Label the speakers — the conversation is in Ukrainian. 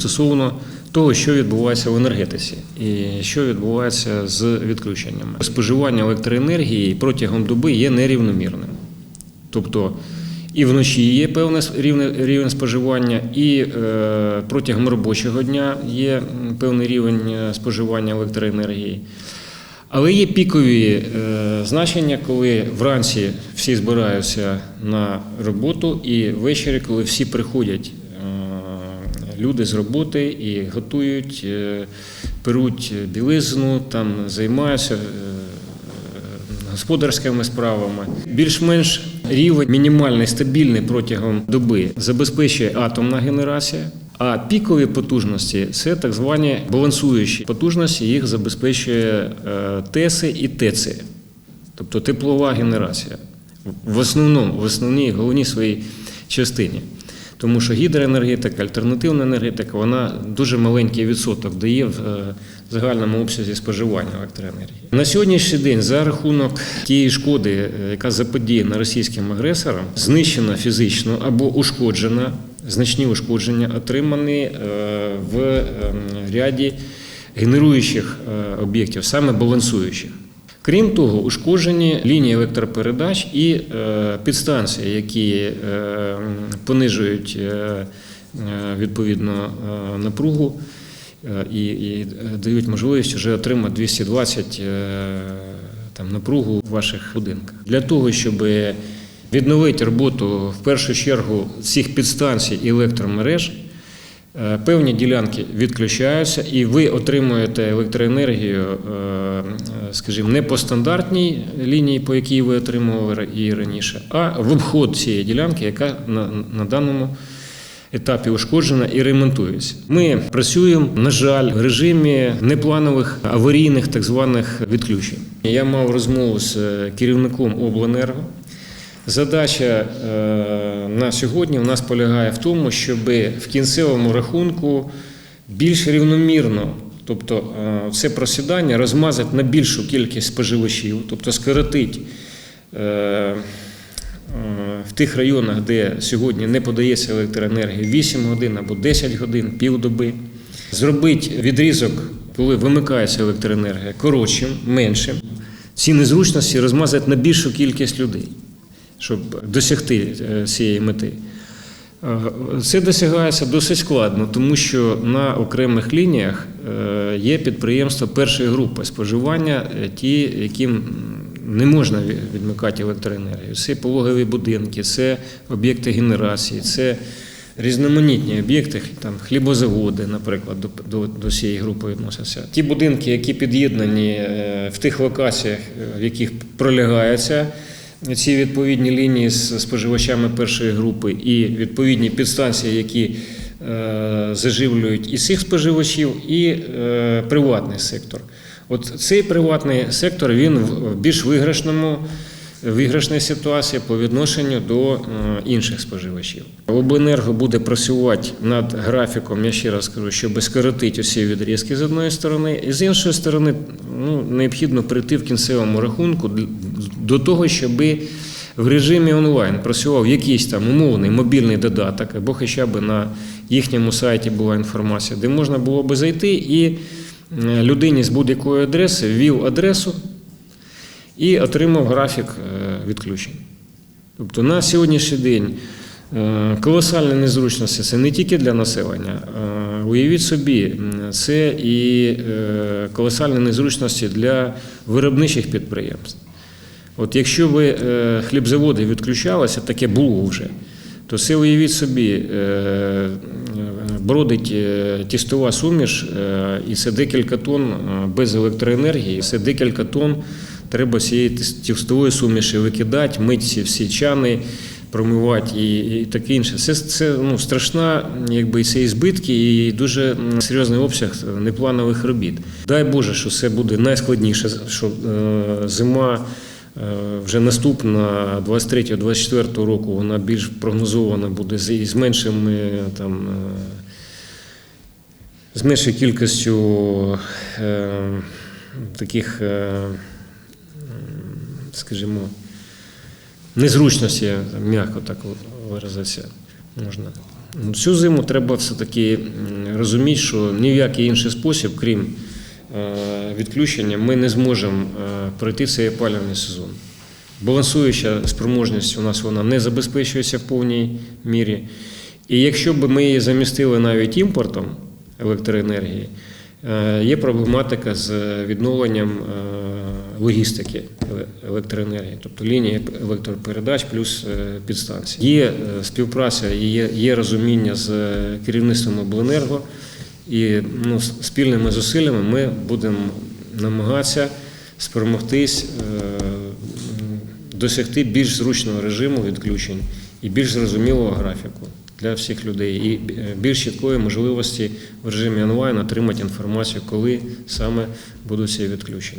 Speaker 1: стосовно того, що відбувається в енергетиці і що відбувається з відключеннями. Споживання електроенергії протягом доби є нерівномірним. Тобто і вночі є певне рівень, споживання, і е, протягом робочого дня є певний рівень е, споживання електроенергії. Але є пікові е, значення, коли вранці всі збираються на роботу, і ввечері, коли всі приходять люди з роботи і готують, е, перуть білизну, там займаються. е, господарськими справами. Більш-менш рівень мінімальний, стабільний протягом доби забезпечує атомна генерація. А пікові потужності це так звані балансуючі потужності, їх забезпечує е, ТЕСи і ТЕЦи, тобто теплова генерація. В основному, в основній головній своїй частині. Тому що гідроенергетика, альтернативна енергетика, вона дуже маленький відсоток дає в е, загальному обсязі споживання електроенергії. На сьогоднішній день за рахунок тієї шкоди, е, яка заподіяна російським агресором, знищена фізично або ушкоджена, значні ушкодження отримані е, в ем, ряді генеруючих об'єктів, саме балансуючих. Крім того, ушкоджені лінії електропередач і е, підстанції, які е, понижують е, відповідно напругу і, і дають можливість вже отримати 220 е, там, напругу в ваших будинках. Для того, щоб відновити роботу в першу чергу всіх підстанцій і електромереж. Е, Певні ділянки відключаються, і ви отримуєте електроенергію, е, скажімо, не по стандартній лінії, по якій ви отримували її раніше, а в обход цієї ділянки, яка на, даному етапі ушкоджена і ремонтується. Ми працюємо, на жаль, в режимі непланових аварійних так званих відключень. Я мав розмову з е, керівником обленерго. Задача е, на сьогодні у нас полягає в тому, щоб в кінцевому рахунку більш рівномірно, тобто це просідання розмазати на більшу кількість споживачів, тобто скоротити е, е, в тих районах, де сьогодні не подається електроенергія 8 годин або 10 годин, півдоби, зробити відрізок, коли вимикається електроенергія, коротшим, меншим. Ці незручності розмазати на більшу кількість людей щоб досягти е, цієї мети. Е, Це досягається досить складно, тому що на окремих лініях е, є підприємства першої групи споживання, ті, яким не можна відмикати електроенергію. Це пологові будинки, це об'єкти генерації, це різноманітні об'єкти, там хлібозаводи, наприклад, до, до, до цієї групи відносяться. Ті будинки, які під'єднані в тих локаціях, в яких пролягається ці відповідні лінії з споживачами першої групи і відповідні підстанції, які е, заживлюють і цих споживачів, і е, приватний сектор. От цей приватний сектор він в більш виграшному. Виграшній ситуації по відношенню до е, інших споживачів. Обленерго буде працювати над графіком, я ще раз кажу, щоб скоротити усі відрізки з одної сторони, і з іншої сторони ну, необхідно прийти в кінцевому рахунку до того, щоб в режимі онлайн працював якийсь там умовний мобільний додаток, або хоча б на їхньому сайті була інформація, де можна було би зайти і е, людині з будь-якої адреси ввів адресу і отримав графік е, відключень. Тобто на сьогоднішній день е, колосальні незручності це не тільки для населення. Уявіть собі, це і колосальні незручності для виробничих підприємств. От якщо ви е, хлібзаводи відключалися, таке було вже, то це уявіть собі, е, е, бродить тістова суміш, і це декілька тонн без електроенергії, це декілька тонн треба цієї тістової суміші викидати, мити всі чани, промивати і, і таке інше. Це, це ну, страшна, якби це і збитки, і дуже серйозний обсяг непланових робіт. Дай Боже, що це буде найскладніше, що е, зима. Е, Вже наступна 23-24 року вона більш прогнозована буде з меншими там е, з меншою кількістю е, таких, скажімо, незручності, м'яко так виразитися можна. Цю зиму треба все-таки розуміти, що ні в який інший спосіб, крім відключення, ми не зможемо е, пройти цей опалювальний сезон. Балансуюча спроможність у нас вона не забезпечується в повній мірі. І якщо б ми її замістили навіть імпортом електроенергії, е, є проблематика з відновленням е, логістики еле- електроенергії, тобто лінії електропередач плюс е, підстанції. Є е, співпраця є, є розуміння з е, керівництвом обленерго, і ну, спільними зусиллями ми будемо намагатися спромогтись е, досягти більш зручного режиму відключень і більш зрозумілого графіку для всіх людей, і е, більш чіткої можливості в режимі онлайн отримати інформацію, коли саме будуть ці відключення.